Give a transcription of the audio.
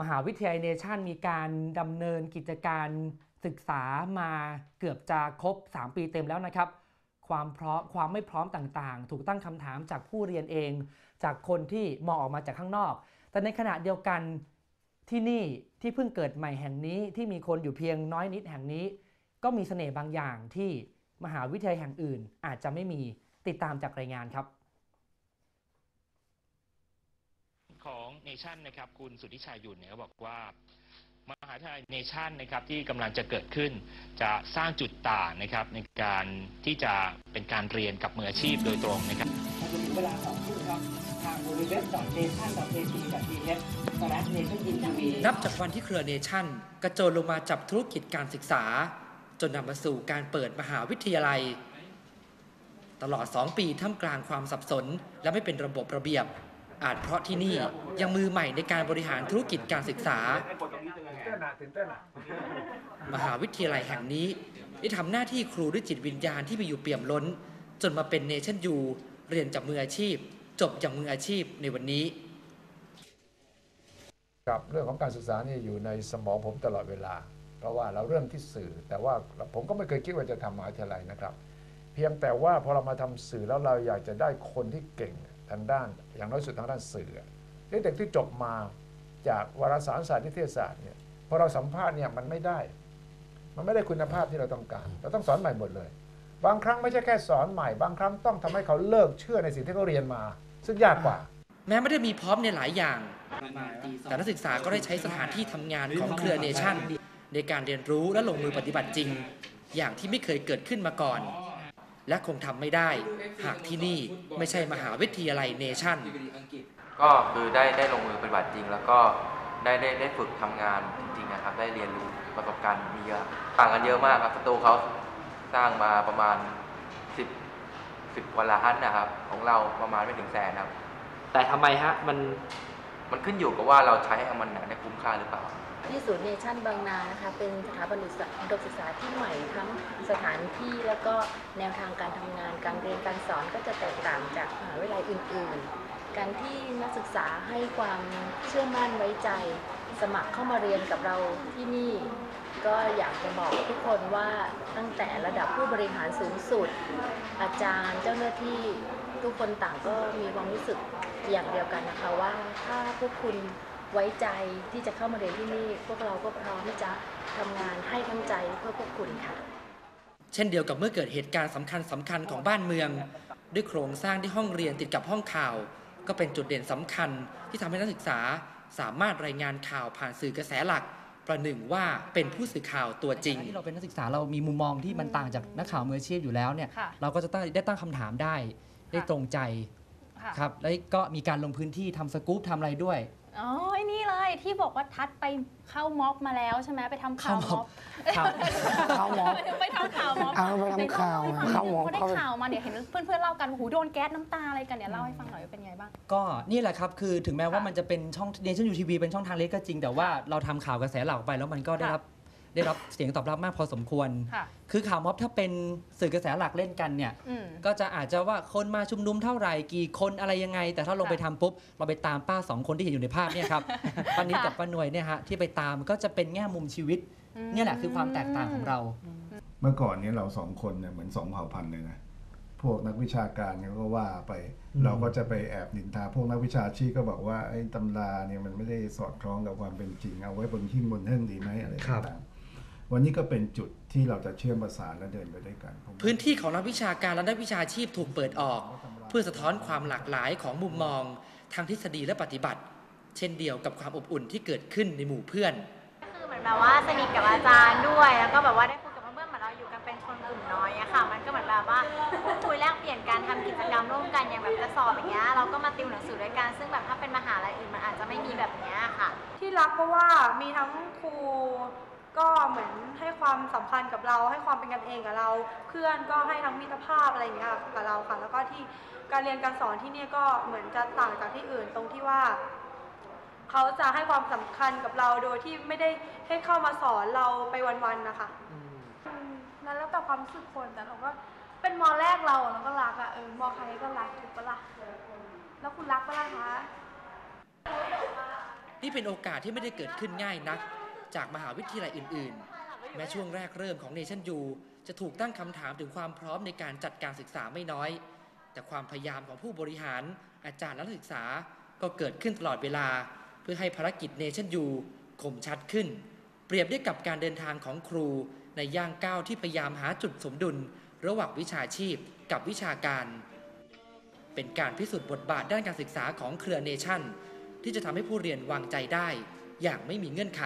มหาวิทยาลัยเนชั่นมีการดำเนินกิจการศึกษามาเกือบจะครบ 3 ปีเต็มแล้วนะครับ ความพร้อมความไม่พร้อมต่างๆ ถูกตั้งคำถามจากผู้เรียนเอง จากคนที่มองออกมาจากข้างนอก แต่ในขณะเดียวกันที่นี่ที่เพิ่งเกิดใหม่แห่งนี้ที่มีคนอยู่เพียงน้อยนิดแห่งนี้ ก็มีเสน่ห์บางอย่างที่มหาวิทยาลัยแห่งอื่นอาจจะไม่มีติดตามจากรายงานครับ ของเนชั่นนะครับคุณสุทธิชัยยุนเนี่ยเขาบอกว่ามหาวิทยาลัยเนชั่นนะครับที่กำลังจะเกิดขึ้น จะสร้างจุดต่างนะครับในการที่จะเป็นการเรียนกับมืออาชีพโดยตรงนะครับพอจะถึงเวลาสองทุ่มครับทาง www.nation.ac.th/nationintv นับจากวันที่เครือเนชั่น กระโจนลงมาจับธุรกิจการศึกษา จนนำมาสู่การเปิดมหาวิทยาลัย ตลอด 2 ปีท่ามกลางความสับสน และไม่เป็นระบบระเบียบ อาจเพราะที่นี่ยังมือใหม่ในการบริหารธุรกิจการศึกษา มหาวิทยาลัยแห่งนี้ได้ทำหน้าที่ครูด้วยจิตวิญญาณที่มีอยู่เปี่ยมล้น จนมาเป็นเนชั่นยูเรียนจากมืออาชีพ จบจากมืออาชีพในวันนี้ครับเรื่องของการศึกษานี่อยู่ในสมองผมตลอดเวลา เพราะว่าเราเริ่มที่สื่อ แต่ว่าผมก็ไม่เคยคิดว่าจะทำมหาวิทยาลัยนะครับ เพียงแต่ว่าพอเรามาทำสื่อแล้วเราอยากจะได้คนที่เก่ง ทางด้าน อย่างน้อยสุดทางด้านสื่อเด็กที่จบมาจากวารสารศาสตร์นิเทศศาสตร์เนี่ยพอเราสัมภาษณ์เนี่ยมันไม่ได้ มันไม่ได้คุณภาพที่เราต้องการ เราต้องสอนใหม่หมดเลย บางครั้งไม่ใช่แค่สอนใหม่ บางครั้งต้องทำให้เขาเลิกเชื่อในสิ่งที่เขาเรียนมา ซึ่งยากกว่า แม้ไม่ได้มีพร้อมในหลายอย่าง แต่นักศึกษาก็ได้ใช้สถานที่ทำงานของเครือเนชั่นในการเรียนรู้และลงมือปฏิบัติจริง อย่างที่ไม่เคยเกิดขึ้นมาก่อน และคงทำไม่ได้ หากที่นี่ไม่ใช่มหาวิทยาลัยเนชั่น ก็คือได้ได้ลงมือปฏิบัติจริง แล้วก็ได้ได้ได้ฝึกทำงานจริงๆนะครับ ได้เรียนรู้ประสบการณ์มีเยอะต่างกันเยอะมากครับสตูเขาสร้างมาประมาณ 10 10กว่าล้านนะครับ ของเราประมาณไม่ถึงแสนครับ แต่ทำไมฮะ มันมันขึ้นอยู่กับว่าเราใช้ให้มันได้คุ้มค่าหรือเปล่า ที่ศูนย์เนชั่นบางนานะคะ เป็นสถาบันอุดมศึกษาที่ใหม่ทั้งสถานที่แล้วก็แนวทางการทำงาน การเรียนการสอนก็จะแตกต่างจากมหาวิทยาลัยอื่น ๆ การที่นักศึกษาให้ความเชื่อมั่นไว้ใจ สมัครเข้ามาเรียนกับเราที่นี่ ก็อยากจะบอกทุกคนว่าตั้งแต่ระดับผู้บริหารสูงสุด อาจารย์เจ้าหน้าที่ทุกคนต่างก็มีความรู้สึกอย่างเดียวกันนะคะว่าถ้าพวกคุณ ไว้ใจที่จะเข้ามาเรียนที่นี่พวกเราก็พร้อมที่จะทำงานให้ทั้งใจเพื่อพวกคุณค่ะ เช่นเดียวกับเมื่อเกิดเหตุการณ์สำคัญสำคัญของบ้านเมือง ด้วยโครงสร้างที่ห้องเรียนติดกับห้องข่าว ก็เป็นจุดเด่นสำคัญที่ทำให้นักศึกษาสามารถรายงานข่าวผ่านสื่อกระแสหลัก ประหนึ่งว่าเป็นผู้สื่อข่าวตัวจริง ที่เราเป็นนักศึกษาเรามีมุมมองที่มันต่างจากนักข่าวมืออาชีพอยู่แล้วเนี่ยค่ะเราก็จะได้ได้ตั้งคำถามได้ ได้ตรงใจค่ะครับแล้วก็มีการลงพื้นที่ทำสกู๊ปทำอะไรด้วย อ๋อไอ้นี่เลยที่บอกว่าทัดไปเข้าม็อบมาแล้วใช่ไหมไปทำข่าวเข้าม็ม็ออบบครับเข้าม็อบไปทำข่าวม็อบเอาไปทำข่าวไหนเล่เข้าม็อบให้ฟังหน่อยเข้าพอได้ข่าวมาเดี๋ยวเห็นเพื่อนๆเล่ากันโอ้โหโดนแก๊สน้ำตาอะไรกันเนี่ยเล่าให้ฟังหน่อยว่าเป็นไงบ้าง ก็นี่แหละครับ คือถึงแม้ว่าค่ะมันจะเป็นช่องเนชั่นยูทีวีเป็นช่องทางเล็กก็จริง แต่ว่าเราทำข่าวกระแสหลักไปแล้วมันก็ได้ค่ะรับ ได้รับเสียงตอบรับมากพอสมควรค่ะคือข่าวม็อบถ้าเป็นสื่อกระแสหลักเล่นกันเนี่ยอืมก็จะอาจจะว่าคนมาชุมนุมเท่าไหร่กี่คนอะไรยังไง แต่ถ้าลงค่ะไปทำปุ๊บ เราไปตามป้าสองคนที่เห็นอยู่ในภาพเนี่ยครับป้านิดค่ะกับป้าหน่วยเนี่ยฮะที่ไปตามก็จะเป็นแง่มุมชีวิต เนี่ยแหละคือความแตกต่างของเรา เมื่อก่อนเนี้เราสองคนเนี่ยเหมือนสองเผ่าพันธุ์เลยนะพวกนักวิชาการเนี่ยก็ว่าไป เราก็จะไปแอบนินทา พวกนักวิชาชีพก็บอกว่าไอ้ตำราเนี่ยมันไม่ได้สอดคล้องกับความเป็นจริง เอาไว้บนหิ้งบนเทิงดีไหมอะไรครับต่างๆ วันนี้ก็เป็นจุดที่เราจะเชื่อมประสานและเดินไปด้วยกันผมพื้นที่ของนักวิชาการและนักวิชาชีพถูกเปิดออก เพื่อสะท้อนความหลากหลายของมุมมองทางทฤษฎีและปฏิบัติ เช่นเดียวกับความอบอุ่นที่เกิดขึ้นในหมู่เพื่อน คือเหมือนแบบว่าสนิทกับอาจารย์ด้วย แล้วก็แบบว่าได้คุยกับเพื่อนๆเหมือนเราอยู่กันเป็นคนกลุ่มน้อยอะค่ะ มันก็เหมือนแบบว่าพูดคุยแลกเปลี่ยนการทำกิจกรรมร่วมกันอย่างแบบจะสอบอย่างเงี้ย เราก็มาติวหนังสือด้วยกัน ซึ่งแบบถ้าเป็นมหาลัยอื่นมันอาจจะไม่มีแบบเนี้ยค่ะ ที่รักเพราะว่ามีทั้งครู ก็เหมือนให้ความสำคัญกับเรา ให้ความเป็นกันเองกับเรา เพื่อนก็ให้ทั้งมิตรภาพอะไรอย่างเงี้ยกับเราค่ะ แล้วก็ที่การเรียนการสอนที่เนี่ยก็เหมือนจะต่างจากที่อื่นตรงที่ว่าเขาจะให้ความสำคัญกับเราโดยที่ไม่ได้ให้เข้ามาสอนเราไปวันๆนะคะนั้นแล้วแต่ความรู้สึกคนแต่เราก็เป็นมอแรกเราอะเราก็รักอะเออมอใครก็รักถูกปะล่ะแล้วคุณรักปะล่ะคะนี่เป็นโอกาสที่ไม่ได้เกิดขึ้นง่ายนัก จากมหาวิทยาลัยอื่น ๆ แม้ช่วงแรกเริ่มของเนชั่นยูจะถูกตั้งคำถามถึงความพร้อมในการจัดการศึกษาไม่น้อย แต่ความพยายามของผู้บริหารอาจารย์และนักศึกษาก็เกิดขึ้นตลอดเวลา เพื่อให้ภารกิจเนชั่นยูคมชัดขึ้น เปรียบได้กับการเดินทางของครู ในย่างก้าวที่พยายามหาจุดสมดุล ระหว่างวิชาชีพกับวิชาการ เป็นการพิสูจน์บทบาทด้านการศึกษาของเครือเนชั่นที่จะทำให้ผู้เรียนวางใจได้ อย่างไม่มีเงื่อนไข